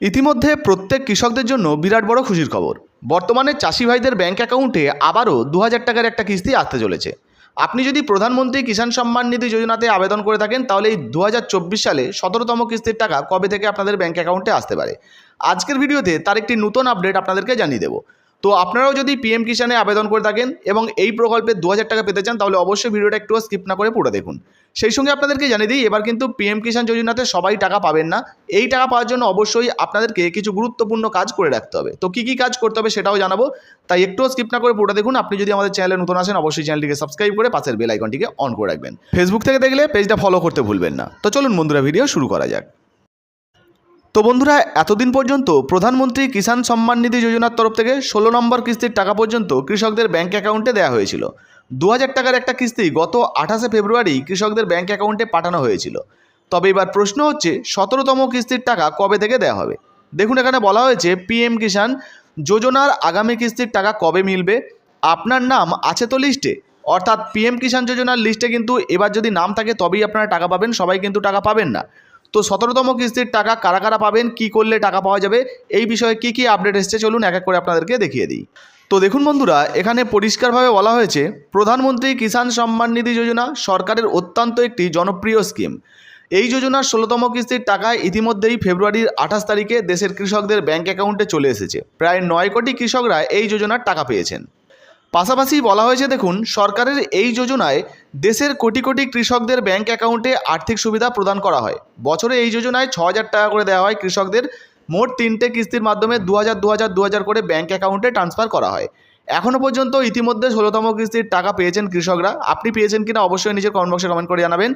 ইতিমধ্যে প্রত্যেক কৃষকদের জন্য বিরাট বড় খুশির খবর। বর্তমানে চাষি ভাইদের ব্যাঙ্ক অ্যাকাউন্টে আবারও দু হাজার টাকার একটা কিস্তি আসতে চলেছে। আপনি যদি প্রধানমন্ত্রী কিষাণ সম্মান নিধি যোজনাতে আবেদন করে থাকেন, তাহলে এই দু হাজার চব্বিশ সালে সতেরোতম কিস্তির টাকা কবে থেকে আপনাদের ব্যাঙ্ক অ্যাকাউন্টে আসতে পারে? আজকের ভিডিওতে তার একটি নতুন আপডেট আপনাদেরকে জানিয়ে দেবো। তো আপনারাও যদি পিএম কিষানে আবেদন করে থাকেন এবং এই প্রকল্পে দু হাজার টাকা পেতে চান, তাহলে অবশ্যই ভিডিওটা একটু স্কিপ না করে পুরো দেখুন। সেই সঙ্গে আপনাদেরকে জানিয়ে দিই, এবার কিন্তু পিএম কিষাণ যোজনাতে সবাই টাকা পাবেন না। এই টাকা পাওয়ার জন্য অবশ্যই আপনাদেরকে কিছু গুরুত্বপূর্ণ কাজ করে রাখতে হবে। তো কী কী কাজ করতে হবে সেটাও জানাব। তাই একটুও স্কিপ না করে পুরোটা দেখুন। আপনি যদি আমাদের চ্যানেলে নতুন আসেন, অবশ্যই চ্যানেলটিকে সাবস্ক্রাইব করে পাশের বেল আইকনটিকে অন করে রাখবেন। ফেসবুক থেকে দেখলে পেজটা ফলো করতে ভুলবেন না। তো চলুন বন্ধুরা ভিডিও শুরু করা যাক। তো বন্ধুরা, এতদিন পর্যন্ত প্রধানমন্ত্রী কিষাণ সম্মান নিধি যোজনার তরফ থেকে ষোলো নম্বর কিস্তির টাকা পর্যন্ত কৃষকদের ব্যাঙ্ক অ্যাকাউন্টে দেওয়া হয়েছিল। দু হাজার টাকার একটা কিস্তি গত আঠাশে ফেব্রুয়ারি কৃষকদের ব্যাঙ্ক অ্যাকাউন্টে পাঠানো হয়েছিল। তবে এবার প্রশ্ন হচ্ছে, সতেরোতম কিস্তির টাকা কবে থেকে দেওয়া হবে? দেখুন, এখানে বলা হয়েছে পিএম কিষাণ যোজনার আগামী কিস্তির টাকা কবে মিলবে? আপনার নাম আছে তো লিস্টে? অর্থাৎ পিএম কিষাণ যোজনার লিস্টে কিন্তু এবার যদি নাম থাকে, তবেই আপনারা টাকা পাবেন, সবাই কিন্তু টাকা পাবেন না। তো সতেরোতম কিস্তির টাকা কারা কারা পাবেন, কি করলে টাকা পাওয়া যাবে, এই বিষয়ে কি কি আপডেট এসছে চলুন এক এক করে আপনাদেরকে দেখিয়ে দিই। তো দেখুন বন্ধুরা, এখানে পরিষ্কারভাবে বলা হয়েছে, প্রধানমন্ত্রী কিষাণ সম্মান নিধি যোজনা সরকারের অত্যন্ত একটি জনপ্রিয় স্কিম এই যোজনার ষোলোতম কিস্তির টাকা ইতিমধ্যেই ফেব্রুয়ারির আঠাশ তারিখে দেশের কৃষকদের ব্যাংক অ্যাকাউন্টে চলে এসেছে। প্রায় নয় কোটি কৃষকরা এই যোজনার টাকা পেয়েছেন। পাশাপাশি বলা হয়েছে, দেখুন, সরকারের এই যোজনায় দেশের কোটি কোটি কৃষকদের ব্যাংক অ্যাকাউন্টে আর্থিক সুবিধা প্রদান করা হয়। বছরে এই যোজনায় ছ হাজার টাকা করে দেওয়া হয় কৃষকদের। মোট তিনটে কিস্তির মাধ্যমে দু হাজার দু হাজার দু হাজার করে ব্যাংক অ্যাকাউন্টে ট্রান্সফার করা হয়। এখনও পর্যন্ত ইতিমধ্যে ষোলোতম কিস্তির টাকা পেয়েছেন কৃষকরা। আপনি পেয়েছেন কিনা অবশ্যই নিজের কমেন্ট বক্সে কমেন্ট করে জানাবেন।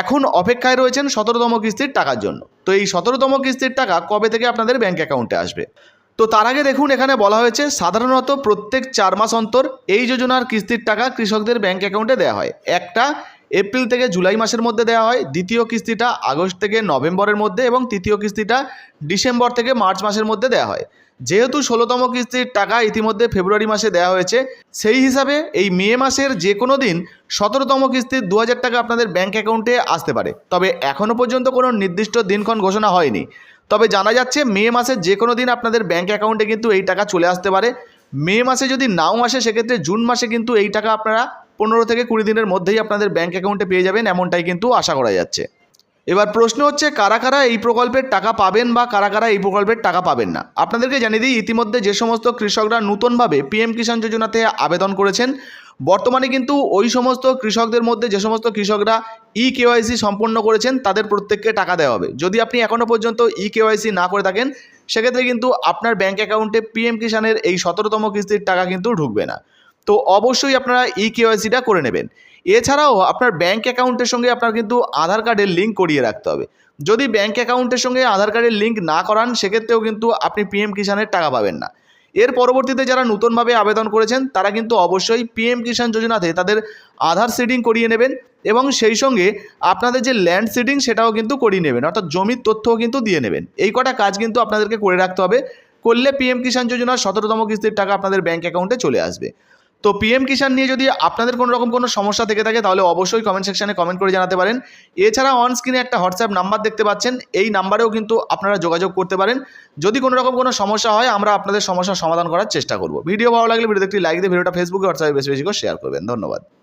এখন অপেক্ষায় রয়েছেন সতেরোতম কিস্তির টাকার জন্য। তো এই সতেরোতম কিস্তির টাকা কবে থেকে আপনাদের ব্যাংক অ্যাকাউন্টে আসবে? তো তার আগে দেখুন, এখানে বলা হয়েছে সাধারণত প্রত্যেক চার মাস অন্তর এই যোজনার কিস্তির টাকা কৃষকদের ব্যাংক অ্যাকাউন্টে দেওয়া হয়। একটা, এপ্রিল থেকে জুলাই মাসের মধ্যে দেওয়া হয়, দ্বিতীয় কিস্তিটা আগস্ট থেকে নভেম্বরের মধ্যে এবং তৃতীয় কিস্তিটা ডিসেম্বর থেকে মার্চ মাসের মধ্যে দেওয়া হয়। যেহেতু ষোলোতম কিস্তির টাকা ইতিমধ্যে ফেব্রুয়ারি মাসে দেওয়া হয়েছে, সেই হিসাবে এই মে মাসের যে কোনো দিন সতেরোতম কিস্তির দু হাজার টাকা আপনাদের ব্যাংক অ্যাকাউন্টে আসতে পারে। তবে এখনও পর্যন্ত কোনো নির্দিষ্ট দিনক্ষণ ঘোষণা হয়নি। তবে জানা যাচ্ছে মে মাসের যে কোনো দিন আপনাদের ব্যাঙ্ক অ্যাকাউন্টে কিন্তু এই টাকা চলে আসতে পারে। মে মাসে যদি নাও আসে, সেক্ষেত্রে জুন মাসে কিন্তু এই টাকা আপনারা পনেরো থেকে কুড়ি দিনের মধ্যেই আপনাদের ব্যাঙ্ক অ্যাকাউন্টে পেয়ে যাবেন, এমনটাই কিন্তু আশা করা যাচ্ছে। এবার প্রশ্ন হচ্ছে, কারা কারা এই প্রকল্পের টাকা পাবেন বা কারা কারা এই প্রকল্পের টাকা পাবেন না? আপনাদেরকে জানিয়ে দিই, ইতিমধ্যে যে সমস্ত কৃষকরা নতুনভাবে পিএম কিষাণ যোজনাতে আবেদন করেছেন, বর্তমানে কিন্তু ওই সমস্ত কৃষকদের মধ্যে যে সমস্ত কৃষকরা ই কেওয়াইসি সম্পন্ন করেছেন, তাদের প্রত্যেককে টাকা দেওয়া হবে। যদি আপনি এখনও পর্যন্ত ই কেওয়াইসি না করে থাকেন, সেক্ষেত্রে কিন্তু আপনার ব্যাঙ্ক অ্যাকাউন্টে পিএম কিষাণের এই সতেরোতম কিস্তির টাকা কিন্তু ঢুকবে না। তো অবশ্যই আপনারা ই কেওয়াইসিটা করে নেবেন। এছাড়াও আপনার ব্যাঙ্ক অ্যাকাউন্টের সঙ্গে আপনার কিন্তু আধার কার্ডের লিঙ্ক করিয়ে রাখতে হবে। যদি ব্যাঙ্ক অ্যাকাউন্টের সঙ্গে আধার কার্ডের লিঙ্ক না করান, সেক্ষেত্রেও কিন্তু আপনি পিএম কিষাণের টাকা পাবেন না। এর পরবর্তীতে যারা নতুনভাবে আবেদন করেছেন, তারা কিন্তু অবশ্যই পিএম কিষাণ যোজনাতে তাদের আধার সিডিং করিয়ে নেবেন এবং সেই সঙ্গে আপনাদের যে ল্যান্ড সিডিং সেটাও কিন্তু করিয়ে নেবেন। অর্থাৎ জমির তথ্যও কিন্তু দিয়ে নেবেন। এই কটা কাজ কিন্তু আপনাদেরকে করে রাখতে হবে। করলে পিএম কিষাণ যোজনার সতেরোতম কিস্তির টাকা আপনাদের ব্যাঙ্ক অ্যাকাউন্টে চলে আসবে। তো পিএম কিষাণ নিয়ে যদি আপনাদের কোনো রকম কোনো সমস্যা থেকে থাকে, তাহলে অবশ্যই কমেন্ট সেকশানে কমেন্ট করে জানাতে পারেন। এছাড়া অন স্ক্রিনে একটা হোয়াটসঅ্যাপ নাম্বার দেখতে পাচ্ছেন, এই নাম্বারেও কিন্তু আপনারা যোগাযোগ করতে পারেন। যদি কোনো রকম কোনো সমস্যা হয়, আমরা আপনাদের সমস্যার সমাধান করার চেষ্টা করব। ভিডিও ভালো লাগলে ভিডিও একটি লাইক দিয়ে ভিডিওটা ফেসবুকে হোয়াটসঅ্যাপে বেশি বেশি করে শেয়ার করবেন। ধন্যবাদ।